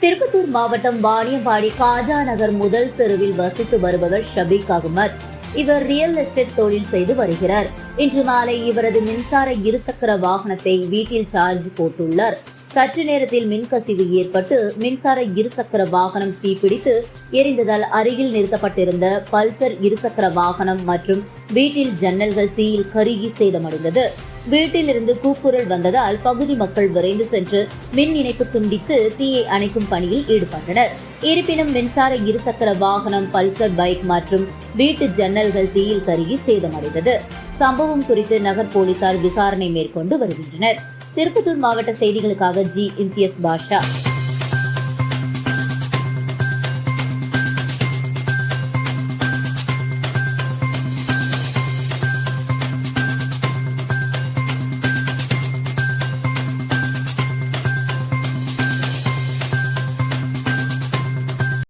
திருப்பத்தூர் மாவட்டம் வாணியம்பாடி காஜா நகர் முதல் தெருவில் வசித்து வருபவர் ஷபீக் அகமத். இவர் ரியல் எஸ்டேட் தொழில் செய்து வருகிறார். இன்று மாலை இவரது மின்சார இருசக்கர வாகனத்தை வீட்டில் சார்ஜ் போட்டுள்ளார். சற்று நேரத்தில் மின்கசிவு ஏற்பட்டு மின்சார இருசக்கர வாகனம் தீப்பிடித்து எரிந்ததால் அருகில் நிறுத்தப்பட்டிருந்த பல்சர் இருசக்கர வாகனம் மற்றும் வீட்டில் ஜன்னல்கள் தீயில் கருகி சேதமடைந்தது. வீட்டில் இருந்து கூக்குரல் வந்ததால் பகுதி மக்கள் விரைந்து சென்று மின் இணைப்பு துண்டித்து தீயை அணைக்கும் பணியில் ஈடுபட்டனர். இருப்பினும் மின்சார இருசக்கர வாகனம் பல்சர் பைக் மற்றும் வீட்டு ஜன்னல்கள் தீயில் கருகி சேதமடைந்தது. சம்பவம் குறித்து நகர் போலீசார் விசாரணை மேற்கொண்டு வருகின்றனர். திருப்பத்தூர் மாவட்ட செய்திகளுக்காக ஜி. இம்தியஸ் பாஷா.